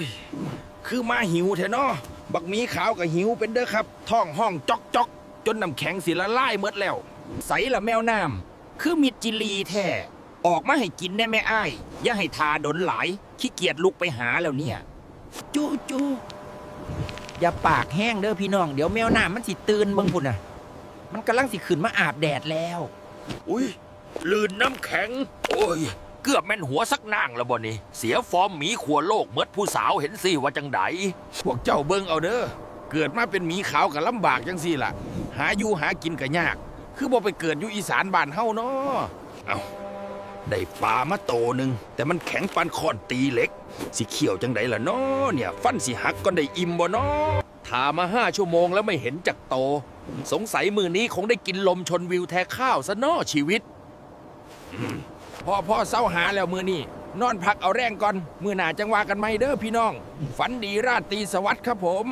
ยคือมาหิวแท้เนาะบักหมีขาวก็หิวเป็นเด้อครับ ท้องห้องจอกจอกจนน้ำแข็งสิละลายเมดแล้ว ใสละแมวน้ำคือมิดจิลีแท้ออกมาให้กินได้แม่อ้าย อย่าให้ทาดนหลาย ขี้เกียจลุกไปหาแล้วเนี่ย จูจูอย่าปากแห้งเด้อพี่น้อง เดี๋ยวแมวน้ำมันสิตื่นเบิ่งพุ่นน่ะ มันกำลังสิขึ้นมาอาบแดดแล้ว อุ้ยลื่นน้ำแข็ง โอ้ย เกือบแม่นหัวสักนางแล้วบ่นี่เสียฟอร์มหมีขัวโลกเมดผู้สาวเห็นสิว่าจังไดพวกเจ้าเบิ่งเอาเด้อเกิดมาเป็นหมีขาวกับลำบากจังสี่ล่ะ หาอยู่หากินก็ยาก คือบ่ไปเกิดอยู่อีสานบ้านเฮาเนาะเอาได้ปลามาโตหนึ่งแต่มันแข็งปานคอนตีเหล็ก สิเขียวจังไดล่ะเนาะเนี่ย ฟันสิหักก็ได้อิ่มบ่เนาะถามาห้าชั่วโมงแล้วไม่เห็นจักโต สงสัยมือนี้คงได้กินลมชนวิวแท้ข้าวซะนาะชีวิต พอพ่อเศร้าหาแล้วมือนี่นอนพักเอาแรงก่อน มือหนาจังวากันไม่เด้อพี่น้อง ฝันดีราตรีสวัสดิ์ครับผม